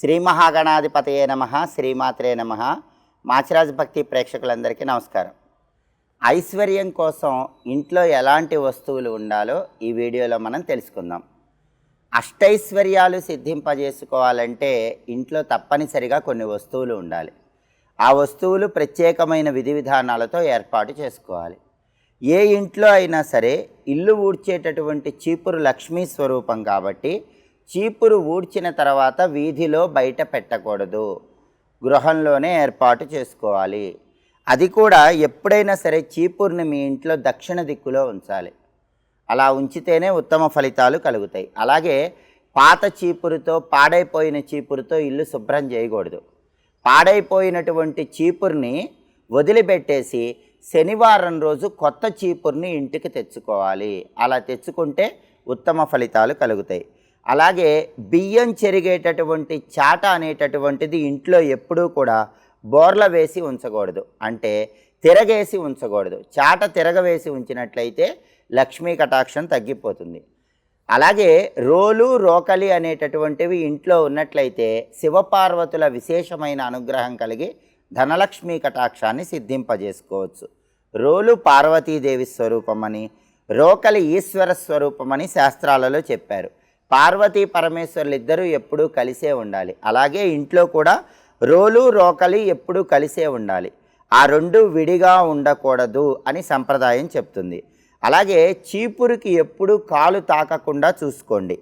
శ్రీ మహాగణాధిపతయే నమ శ్రీమాత్రే నమ. మాచిరాజు భక్తి ప్రేక్షకులందరికీ నమస్కారం. ఐశ్వర్యం కోసం ఇంట్లో ఎలాంటి వస్తువులు ఉండాలో ఈ వీడియోలో మనం తెలుసుకుందాం. అష్టైశ్వర్యాలు సిద్ధింపజేసుకోవాలంటే ఇంట్లో తప్పనిసరిగా కొన్ని వస్తువులు ఉండాలి. ఆ వస్తువులు ప్రత్యేకమైన విధి విధానాలతో ఏర్పాటు చేసుకోవాలి. ఏ ఇంట్లో అయినా సరే ఇల్లు ఊడ్చేటటువంటి చీపురు లక్ష్మీ స్వరూపం కాబట్టి చీపురు ఊడ్చిన తర్వాత వీధిలో బయట పెట్టకూడదు. గృహంలోనే ఏర్పాటు చేసుకోవాలి. అది కూడా ఎప్పుడైనా సరే చీపురుని మీ ఇంట్లో దక్షిణ దిక్కులో ఉంచాలి. అలా ఉంచితేనే ఉత్తమ ఫలితాలు కలుగుతాయి. అలాగే పాత చీపురుతో పాడైపోయిన చీపురుతో ఇల్లు శుభ్రం చేయకూడదు. పాడైపోయినటువంటి చీపురుని వదిలిపెట్టేసి శనివారం రోజు కొత్త చీపురుని ఇంటికి తెచ్చుకోవాలి. అలా తెచ్చుకుంటే ఉత్తమ ఫలితాలు కలుగుతాయి. అలాగే బియ్యం చెరిగేటటువంటి చాట అనేటటువంటిది ఇంట్లో ఎప్పుడూ కూడా బోర్ల వేసి ఉంచకూడదు. అంటే తిరగేసి ఉంచకూడదు. చాట తిరగవేసి ఉంచినట్లయితే లక్ష్మీ కటాక్షం తగ్గిపోతుంది. అలాగే రోలు రోకలి అనేటటువంటివి ఇంట్లో ఉన్నట్లయితే శివపార్వతుల విశేషమైన అనుగ్రహం కలిగి ధనలక్ష్మీ కటాక్షాన్ని సిద్ధింపజేసుకోవచ్చు. రోలు పార్వతీదేవి స్వరూపమని రోకలి ఈశ్వర స్వరూపమని శాస్త్రాలలో చెప్పారు. పార్వతీ పరమేశ్వరులు ఇద్దరూ ఎప్పుడూ కలిసే ఉండాలి. అలాగే ఇంట్లో కూడా రోలు రోకలి ఎప్పుడూ కలిసే ఉండాలి. ఆ రెండు విడిగా ఉండకూడదు అని సంప్రదాయం చెప్తుంది. అలాగే చీపురుకి ఎప్పుడూ కాలు తాకకుండా చూసుకోండి.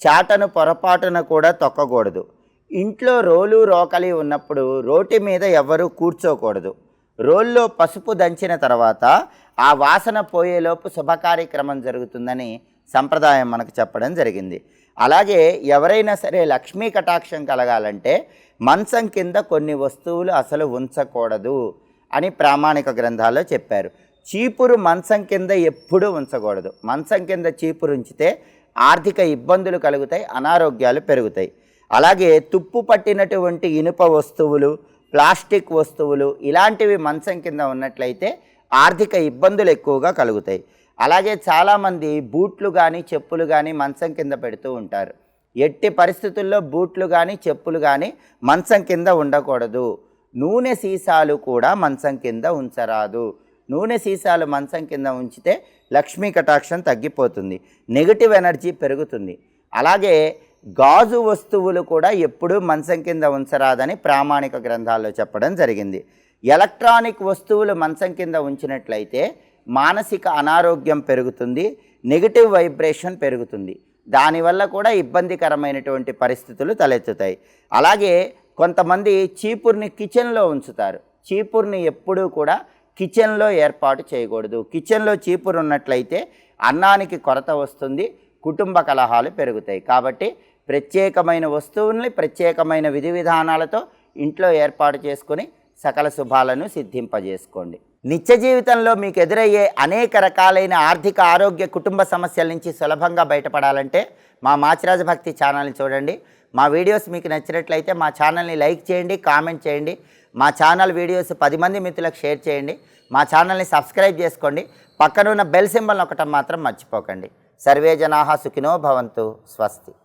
చాటను పొరపాటున కూడా తొక్కకూడదు. ఇంట్లో రోలు రోకలి ఉన్నప్పుడు రోటి మీద ఎవరూ కూర్చోకూడదు. రోల్లో పసుపు దంచిన తర్వాత ఆ వాసన పోయేలోపు శుభకార్యక్రమం జరుగుతుందని సంప్రదాయం మనకు చెప్పడం జరిగింది. అలాగే ఎవరైనా సరే లక్ష్మీ కటాక్షం కలగాలంటే మంచం కింద కొన్ని వస్తువులు అసలు ఉంచకూడదు అని ప్రామాణిక గ్రంథాల్లో చెప్పారు. చీపురు మంచం కింద ఎప్పుడూ ఉంచకూడదు. మంచం కింద చీపురు ఉంచితే ఆర్థిక ఇబ్బందులు కలుగుతాయి అనారోగ్యాలు పెరుగుతాయి. అలాగే తుప్పు పట్టినటువంటి ఇనుప వస్తువులు ప్లాస్టిక్ వస్తువులు ఇలాంటివి మంచం కింద ఉన్నట్లయితే ఆర్థిక ఇబ్బందులు ఎక్కువగా కలుగుతాయి. అలాగే చాలామంది బూట్లు కానీ చెప్పులు కానీ మంచం కింద పెడుతూ ఉంటారు. ఎట్టి పరిస్థితుల్లో బూట్లు కానీ చెప్పులు కానీ మంచం కింద ఉండకూడదు. నూనె సీసాలు కూడా మంచం కింద ఉంచరాదు. నూనె సీసాలు మంచం కింద ఉంచితే లక్ష్మీ కటాక్షం తగ్గిపోతుంది. నెగిటివ్ ఎనర్జీ పెరుగుతుంది. అలాగే గాజు వస్తువులు కూడా ఎప్పుడూ మంచం కింద ఉంచరాదని ప్రామాణిక గ్రంథాల్లో చెప్పడం జరిగింది. ఎలక్ట్రానిక్ వస్తువులు మంచం కింద ఉంచినట్లయితే మానసిక అనారోగ్యం పెరుగుతుంది నెగిటివ్ వైబ్రేషన్ పెరుగుతుంది. దానివల్ల కూడా ఇబ్బందికరమైనటువంటి పరిస్థితులు తలెత్తుతాయి. అలాగే కొంతమంది చీపుర్ని కిచెన్లో ఉంచుతారు. చీపుర్ని ఎప్పుడూ కూడా కిచెన్లో ఏర్పాటు చేయకూడదు. కిచెన్లో చీపురు ఉన్నట్లయితే అన్నానికి కొరత వస్తుంది కుటుంబ కలహాలు పెరుగుతాయి. కాబట్టి ప్రత్యేకమైన వస్తువుల్ని ప్రత్యేకమైన విధి విధానాలతో ఇంట్లో ఏర్పాటు చేసుకొని సకల శుభాలను సిద్ధింపజేసుకోండి. నిత్య జీవితంలో మీకు ఎదురయ్యే అనేక రకాలైన ఆర్థిక ఆరోగ్య కుటుంబ సమస్యల నుంచి సులభంగా బయటపడాలంటే మా మాచిరాజ భక్తి ఛానల్ని చూడండి. మా వీడియోస్ మీకు నచ్చినట్లయితే మా ఛానల్ని లైక్ చేయండి కామెంట్ చేయండి. మా ఛానల్ వీడియోస్ పది మంది మిత్రులకు షేర్ చేయండి. మా ఛానల్ని సబ్స్క్రైబ్ చేసుకోండి. పక్కనున్న బెల్ సింబల్ ఒకటం మాత్రం మర్చిపోకండి. సర్వే జనాహ సుఖినో భవంతు. స్వస్తి.